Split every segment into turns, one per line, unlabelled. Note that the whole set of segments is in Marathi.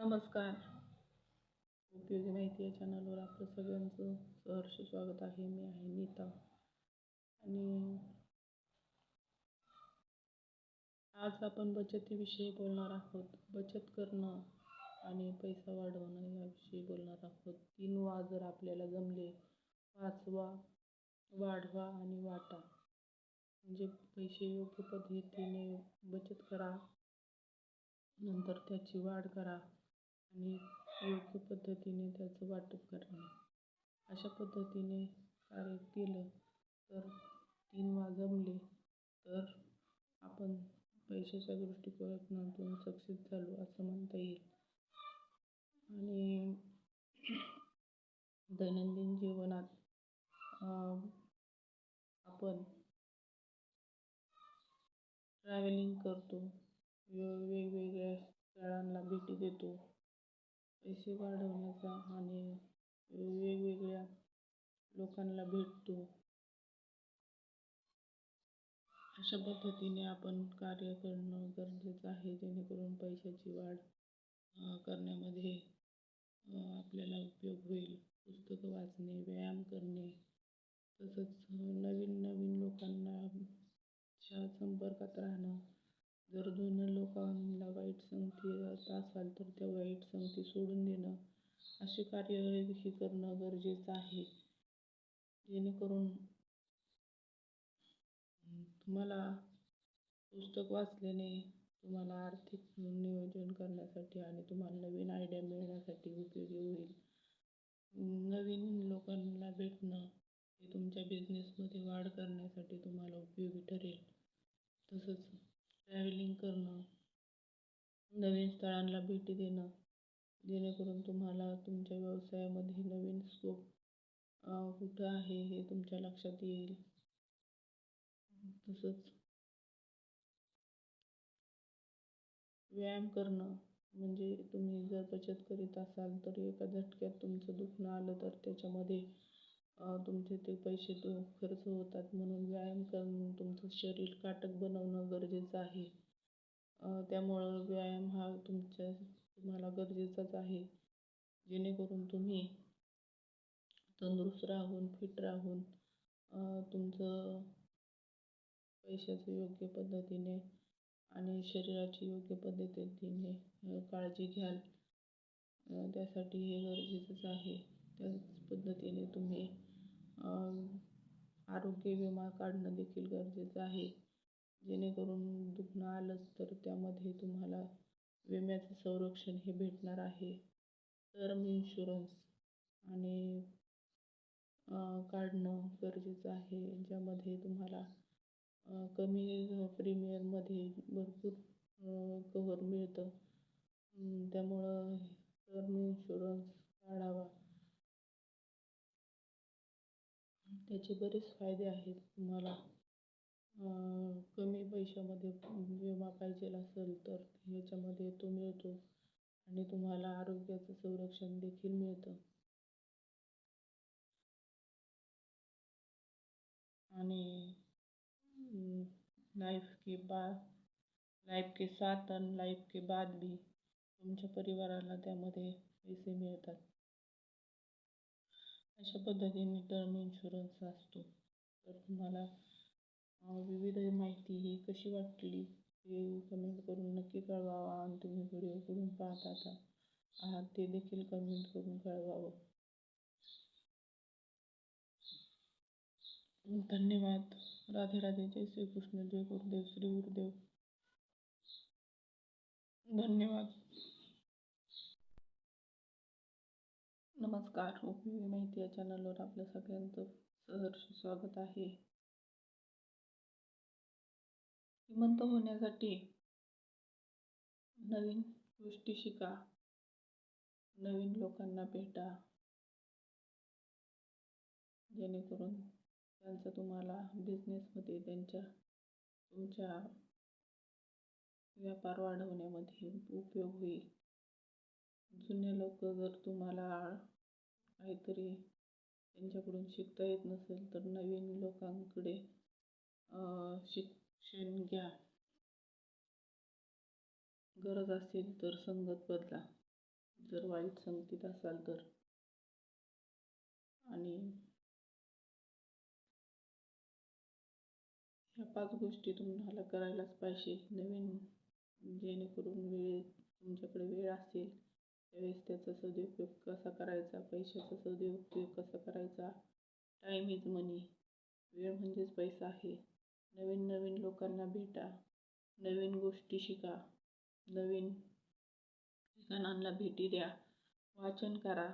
नमस्कार. उपयोगी माहिती या चॅनलवर आपलं सगळ्यांचं सहर्ष स्वागत आहे. मी आहे नीता. आणि आज आपण बचतीविषयी बोलणार आहोत. बचत करणं आणि पैसा वाढवणं याविषयी बोलणार आहोत. तीन वा जर आपल्याला जमले वाचवा वाढवा आणि वाटा. म्हणजे पैसे योग्य पद्धतीने बचत करा नंतर त्याची वाढ करा. आणि योग्य पद्धतीने त्याचं वाटप करणे अशा पद्धतीने कार्य केलं तर तीन वा जमले तर आपण पैशाच्या दृष्टिकोनातून सक्सेस झालो असं म्हणता येईल. आणि दैनंदिन जीवनात आपण ट्रॅव्हलिंग करतो. वेगवेगळ्या स्थळांना भेटी देतो. पैसे वाढवण्याचा आणि वेगवेगळ्या लोकांना भेटतो. अशा पद्धतीने आपण कार्य करणं गरजेचं आहे जेणेकरून पैशाची वाढ करण्यामध्ये आपल्याला उपयोग होईल. पुस्तकं वाचणे व्यायाम करणे तसंच नवीन नवीन लोकांना संपर्कात राहणं जर दोन लोकांना वाईट संगती असाल तर त्या वाईट संगती सोडून देणं असे कार्य करणं गरजेचं आहे. जेणेकरून तुम्हाला पुस्तक वाचल्याने तुम्हाला आर्थिक नियोजन करण्यासाठी आणि तुम्हाला नवीन आयडिया मिळण्यासाठी उपयोगी होईल. नवीन लोकांना भेटणं हे तुमच्या बिझनेसमध्ये वाढ करण्यासाठी तुम्हाला उपयोगी ठरेल. तसंच ट्रॅव्हलिंग करणं नवीन स्थळांना भेटी देणं जेणेकरून तुम्हाला तुमच्या व्यवसायामध्ये नवीन स्कोप कुठं आहे हे तुमच्या लक्षात येईल. तसंच व्यायाम करणं म्हणजे तुम्ही जर बचत करीत असाल तर एका झटक्यात तुमचं दुखणं आलं तर त्याच्यामध्ये तुमचे ते पैसे तो खर्च होतात म्हणून व्यायाम करून तुमचं शरीर काटक बनवणं गरजेचं आहे. त्यामुळं व्यायाम हा तुमच्या तुम्हाला गरजेचाच आहे. जेणेकरून तुम्ही तंदुरुस्त राहून फिट राहून तुमचं पैशाचं योग्य पद्धतीने आणि शरीराची योग्य पद्धतीने काळजी घ्याल. त्यासाठी हे गरजेचंच आहे. त्याच पद्धतीने तुम्ही आरोग्य विमा काढणं देखील गरजेचं आहे. जेणेकरून दुखणं आलंच तर त्यामध्ये तुम्हाला विम्याचं संरक्षण हे भेटणार आहे. टर्म इन्शुरन्स आणि काढणं गरजेचं आहे ज्यामध्ये तुम्हाला कमी प्रीमियममध्ये भरपूर कव्हर मिळतं. त्यामुळं टर्म इन्शुरन्स काढावा. त्याचे बरेच फायदे आहेत तुम्हाला. कमी पैशामध्ये विमा पाहिजे असेल तर ह्याच्यामध्ये तो मिळतो आणि तुम्हाला आरोग्याचं संरक्षण देखील मिळतं. आणि लाईफ के बाद लाईफ के साथ आणि लाईफ के बाद भी तुमच्या परिवाराला त्यामध्ये पैसे मिळतात. अशा पद्धतीने टर्म इन्शुरन्स असतो. तर तुम्हाला विविध माहिती ही कशी वाटली हे कमेंट करून नक्की कळवावा आणि तुम्ही व्हिडिओ करून पाहत आहात ते देखील कमेंट करून कळवावं. धन्यवाद. राधे राधे. जय श्रीकृष्ण. जय गुरुदेव. श्री गुरुदेव. धन्यवाद. नमस्कार. उपयोगी माहिती या चॅनलवर आपल्या सगळ्यांचं सहर्ष स्वागत आहे. श्रीमंत होण्यासाठी नवीन गोष्टी शिका. नवीन लोकांना भेटा. जेणेकरून त्यांचा तुम्हाला बिझनेसमध्ये त्यांच्या तुमच्या व्यापार वाढवण्यामध्ये उपयोग होईल. जुने लोक जर तुम्हाला काहीतरी त्यांच्याकडून शिकता येत नसेल तर नवीन लोकांकडे शिक्षण घ्या. गरज असेल तर संगत बदला. जर वाईट संगतीत असाल तर. आणि ह्या पाच गोष्टी तुम्हाला करायलाच पाहिजे. नवीन जेणेकरून वेळ तुमच्याकडे वेळ असेल त्यावेळेस त्याचा सदुपयोग कसा करायचा? पैशाचा सदुपयोग कसा करायचा? टाईम इज मनी वेळ म्हणजेच पैसा आहे. नवीन नवीन लोकांना भेटा. नवीन गोष्टी शिका. नवीन ठिकाणांना भेटी द्या. वाचन करा.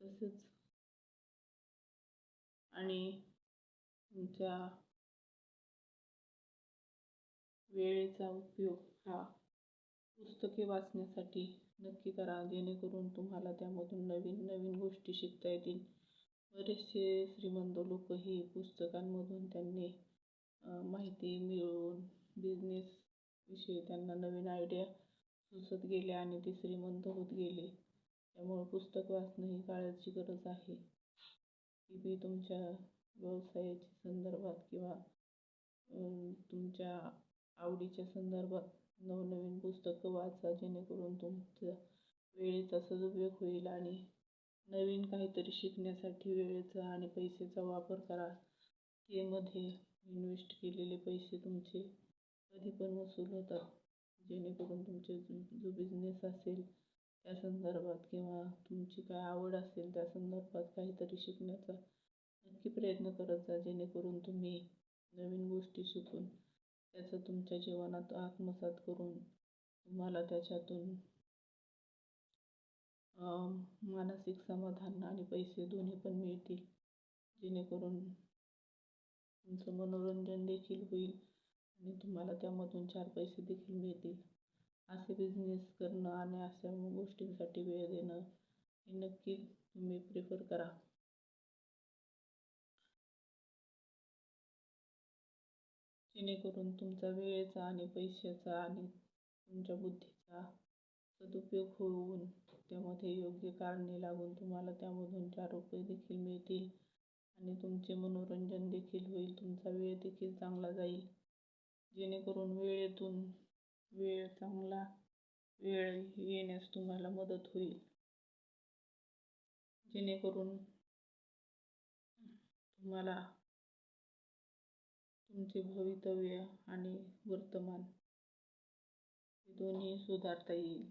तसेच. आणि तुमच्या वेळेचा उपयोग हा पुस्तके वाचण्यासाठी नक्की करा जेणेकरून तुम्हाला त्यामधून नवीन नवीन गोष्टी शिकता येतील. बरेचसे श्रीमंत लोकही पुस्तकांमधून त्यांनी माहिती मिळवून बिझनेस विषयी त्यांना नवीन आयडिया सुचत गेल्या आणि ते श्रीमंत होत गेले. त्यामुळं पुस्तक वाचणं ही काळाची गरज आहे. ती बी तुमच्या व्यवसायाच्या संदर्भात किंवा तुमच्या आवडीच्या संदर्भात नवनवीन पुस्तकं वाचा जेणेकरून तुमचा वेळेचा सदुपयोग होईल आणि नवीन काहीतरी शिकण्यासाठी वेळेचा आणि पैशाचा वापर करा. ते मध्ये इन्व्हेस्ट केलेले पैसे तुमचे कधी पण वसूल होतात. जेणेकरून तुमचे जो बिझनेस असेल त्या संदर्भात किंवा तुमची काय आवड असेल त्या संदर्भात काहीतरी शिकण्याचा नक्की प्रयत्न करत जा जेणेकरून तुम्ही नवीन गोष्टी शिकून त्याचं तुमच्या जीवनात आत्मसात करून तुम्हाला त्याच्यातून मानसिक समाधान आणि पैसे दोन्ही पण मिळतील. जेणेकरून तुमचं मनोरंजन देखील होईल आणि तुम्हाला त्यामधून चार पैसे देखील मिळतील. असे बिझनेस करणं आणि अशा गोष्टींसाठी वेळ देणं हे नक्की तुम्ही प्रिफर करा. जेणेकरून तुमचा वेळेचा आणि पैशाचा आणि तुमच्या बुद्धीचा सदुपयोग होऊन त्यामध्ये योग्य कारणे लागून तुम्हाला त्यामधून चार रुपये देखील मिळतील आणि तुमचे मनोरंजन देखील होईल. तुमचा वेळ देखील चांगला जाईल. जेणेकरून वेळेतून वेळ चांगला वेळ येण्यास तुम्हाला मदत होईल. जेणेकरून तुम्हाला तुमचे भवितव्य आणि वर्तमान हे दोन्ही सुधारता येईल.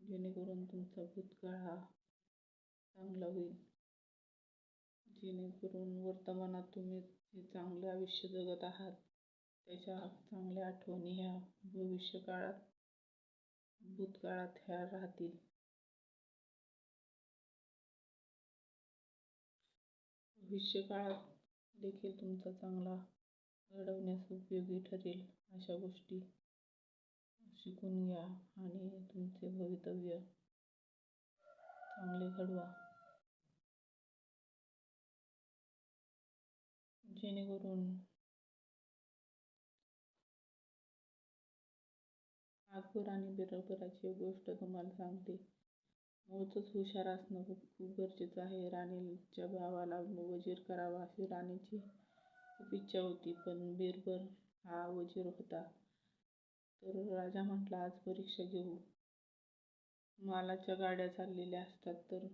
जेणेकरून तुमचा भूतकाळ हा चांगला होईल. जेणेकरून वर्तमानात तुम्ही जे चांगलं आयुष्य जगत आहात त्याच्या चांगल्या आठवणी ह्या भविष्यकाळात भूतकाळात ह्या राहतील. भविष्यकाळात देखील तुमचा चांगला घडवण्यास उपयोगी ठरेल अशा गोष्टी शिकून घ्या आणि तुमचे भवितव्य चांगले घडवा. जेणेकरून नागपूर आणि बिरबलाची गोष्ट तुम्हाला सांगते. मूळचंच हुशार असणं खूप खूप गरजेचं आहे. राणीच्या भावाला वजीर करावा अशी राणीची खूप इच्छा होती पण बिरबल हा वजीर होता. तर राजा म्हटला आज परीक्षा घेऊ. मालाच्या गाड्या चाललेल्या असतात तर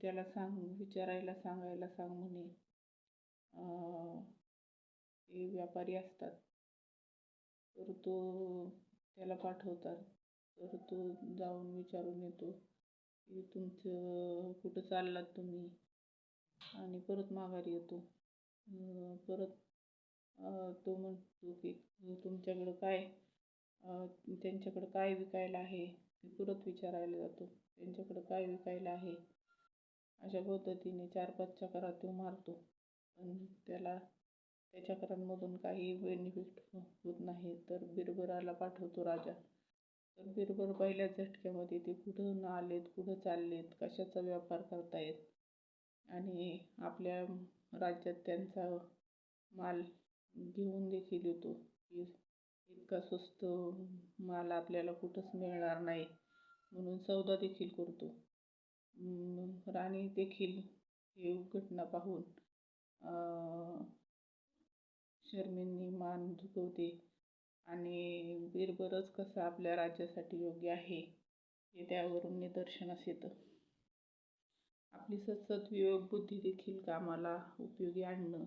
त्याला सांग विचारायला सांगायला सांग म्हणे. ते व्यापारी असतात. तर तो त्याला पाठवतात. तर तो जाऊन विचारून येतो की तुमचं कुठं चाललात तुम्ही? आणि परत माघारी येतो. परत तो म्हणतो की तुमच्याकडं काय त्यांच्याकडं काय विकायला आहे? ते परत विचारायला जातो त्यांच्याकडं काय विकायला आहे? अशा पद्धतीने चार पाच चकरा तो मारतो. पण त्याला त्या चकरांमधून काही बेनिफिट होत नाही तर बिरबराला पाठवतो राजा. तर बिरबल पहिल्या झटक्यामध्ये ते कुठं आलेत कुठं चाललेत कशाचा व्यापार करतायत? आणि आपल्या राज्यात त्यांचा माल घेऊन देखील येतो. की इतका स्वस्त माल आपल्याला कुठंच मिळणार नाही म्हणून सौदा देखील करतो. राणी देखील ही घटना पाहून शरमेने मान झुकवते आणि मंदिर कसं आपल्या राज्यासाठी योग्य आहे हे त्यावरून निदर्शनास येतं. आपली सतत विवेक बुद्धी देखील कामाला उपयोगी आणणं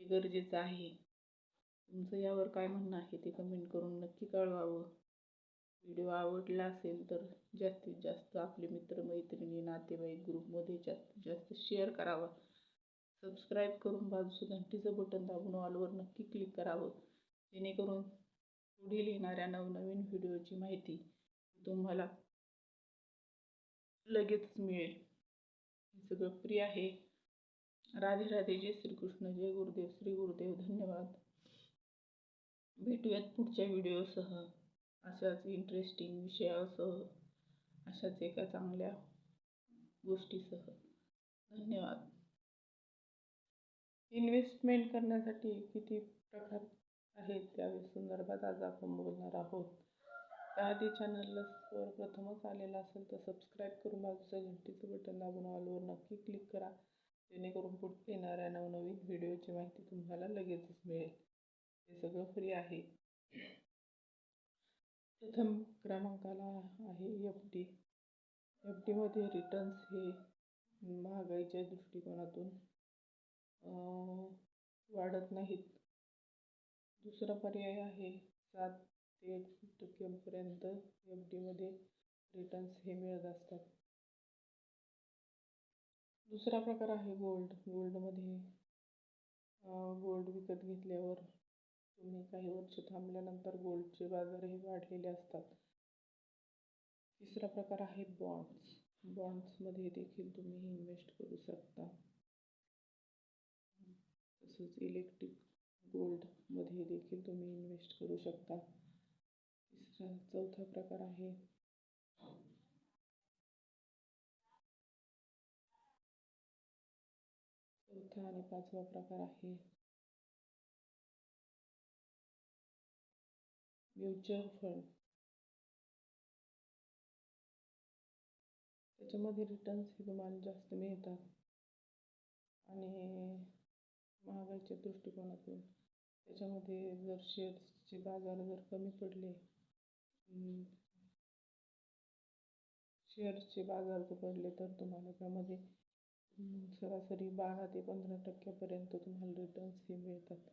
हे गरजेचं आहे. तुमचं यावर काय म्हणणं आहे ते कमेंट करून नक्की कळवावं. व्हिडिओ आवडला असेल तर जास्तीत जास्त आपले मित्रमैत्रिणी नातेवाईक ग्रुपमध्ये जास्तीत जास्त शेअर करावा. सबस्क्राईब करून बाजूचं घंटीचं बटन दाबून ऑलवर नक्की क्लिक करावं. जेणेकरून पुढील येणाऱ्या नवनवीन व्हिडिओची माहिती तुम्हाला लगेच मिळेल. हे सगळं फ्री आहे. राधे राधे जय श्रीकृष्ण जय गुरुदेव श्री गुरुदेव धन्यवाद. भेटूयात पुढच्या व्हिडिओसह. अशाच इंटरेस्टिंग विषयासह अशाच एका चांगल्या गोष्टीसह. धन्यवाद. इन्व्हेस्टमेंट करण्यासाठी किती प्रकार आहेत. त्या संदर्भात आज आपण बोलणार आहोत. त्याआधी चॅनलला प्रथमच आलेला असेल तर सबस्क्राईब करून बाजूचं घंटीचं बटन दाबून ऑलवर नक्की क्लिक करा. जेणेकरून पुढे येणाऱ्या नवनवीन व्हिडिओची माहिती तुम्हाला लगेचच मिळेल. हे सगळं फ्री आहे. प्रथम क्रमांकाला आहे एफ डी एफ डीमध्ये रिटर्न्स हे महागाईच्या दृष्टिकोनातून वाढत नाहीत. दुसरा पर्याय आहे. सात ते एक टक्क्यांपर्यंत एफ डीमध्ये रिटर्न्स हे मिळत असतात. दुसरा प्रकार आहे गोल्ड गोल्डमध्ये गोल्ड विकत घेतल्यावर तुम्ही काही वर्ष थांबल्यानंतर गोल्डचे बाजार हे वाढलेले असतात. तिसरा प्रकार आहे बॉन्ड्स बॉन्ड्समध्ये देखील तुम्ही इन्व्हेस्ट करू शकता. तसंच इलेक्ट्रिक गोल्डमध्ये देखील तुम्ही इन्व्हेस्ट करू शकता. तिसरा चौथा प्रकार आहे. चौथा आणि पाचवा प्रकार आहे. Mutual fund. त्याच्यामध्ये रिटर्न्स हे तुम्हाला जास्त मिळतात. आणि महागाईच्या दृष्टिकोनातून त्याच्यामध्ये जर शेअर्सचे बाजार जर कमी पडले शेअर्सचे बाजार जर पडले तर तुम्हाला त्यामध्ये सरासरी बारा ते पंधरा टक्क्यापर्यंत तुम्हाला रिटर्न्स हे मिळतात.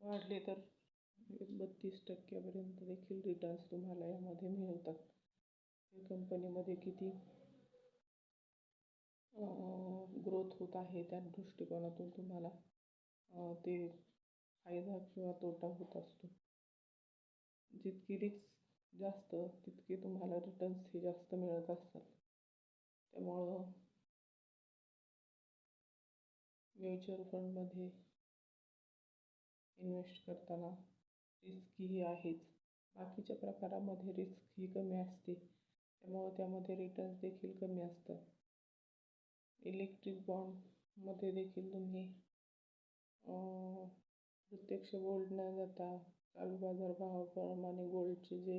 वाढले तर बत्तीस टक्क्यापर्यंत देखील रिटर्न्स तुम्हाला यामध्ये मिळतात. या कंपनीमध्ये किती ग्रोथ होत आहे त्या दृष्टिकोनातून तुम्हाला ते फायदा किंवा तोटा होत असतो. जितकी रिस्क जास्त तितके तुम्हाला रिटर्न्स हे जास्त मिळत असतात. त्यामुळं म्युच्युअल फंडमध्ये इन्व्हेस्ट करताना रिस्क ही आहेच. बाकीच्या प्रकारामध्ये रिस्क ही कमी असते. त्यामुळं त्यामध्ये रिटर्न्स देखील कमी असतात. इलेक्ट्रिक बॉन्डमध्ये देखील तुम्ही प्रत्यक्ष गोल्ड न जाता चालू बाजारभावाप्रमाणे गोल्डचे जे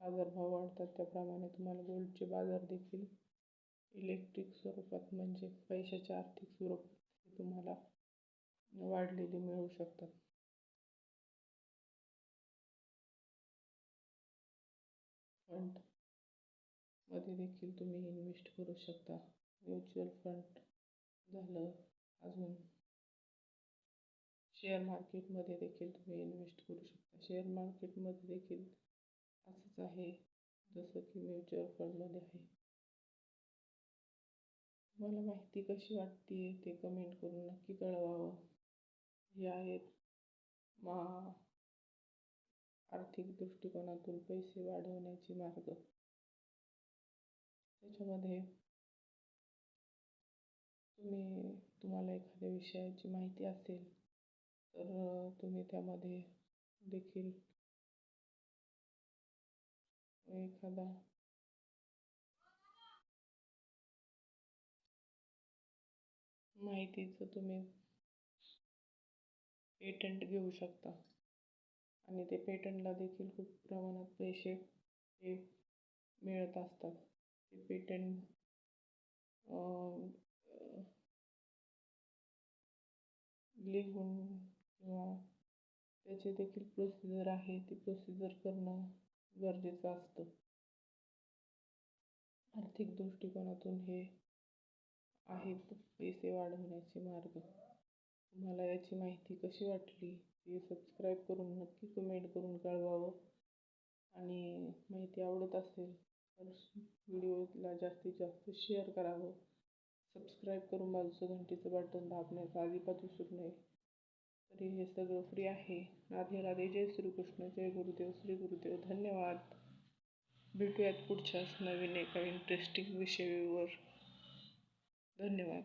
बाजारभाव वाढतात त्याप्रमाणे तुम्हाला गोल्डचे बाजार देखील इलेक्ट्रिक स्वरूपात म्हणजे पैशाच्या आर्थिक स्वरूपात तुम्हाला वाढलेले मिळू शकतात. फंडमध्ये देखील तुम्ही इन्व्हेस्ट करू शकता. म्युच्युअल फंड झालं अजून. शेअर मार्केटमध्ये देखील तुम्ही इन्व्हेस्ट करू शकता. शेअर मार्केटमध्ये देखील असंच आहे जसं की म्युच्युअल फंडमध्ये आहे. मला माहिती कशी वाटते ते कमेंट करून नक्की कळवावं. हे आहेत मा आर्थिक दृष्टिकोनातून पैसे वाढवण्याचे मार्ग. त्याच्यामध्ये तुम्ही तुम्हाला एखाद्या विषयाची माहिती असेल तर तुम्ही त्यामध्ये देखील एखादा माहितीचं तुम्ही पेटंट घेऊ शकता. आणि ते पेटंटला देखील खूप प्रमाणात पैसे हे मिळत असतात. ते पेटंट लिहून किंवा त्याची देखील प्रोसिजर आहे. ती प्रोसिजर करणं गरजेचं असतं. आर्थिक दृष्टिकोनातून हे आहेत पैसे वाढवण्याचे मार्ग. तुम्हाला याची माहिती कशी वाटली? ती सबस्क्राईब करून नक्की कमेंट करून कळवावं. आणि माहिती आवडत असेल तर व्हिडिओला जास्तीत जास्त शेअर करावं. सबस्क्राईब करून बाजूचं घंटीचं बटन दाबण्याचा अजिबात विसरू नये. तरी हे सगळं फ्री आहे. राधे राधे जय श्रीकृष्ण जय गुरुदेव श्री गुरुदेव. धन्यवाद. भेटूयात पुढच्याच नवीन एका इंटरेस्टिंग विषयावर. धन्यवाद.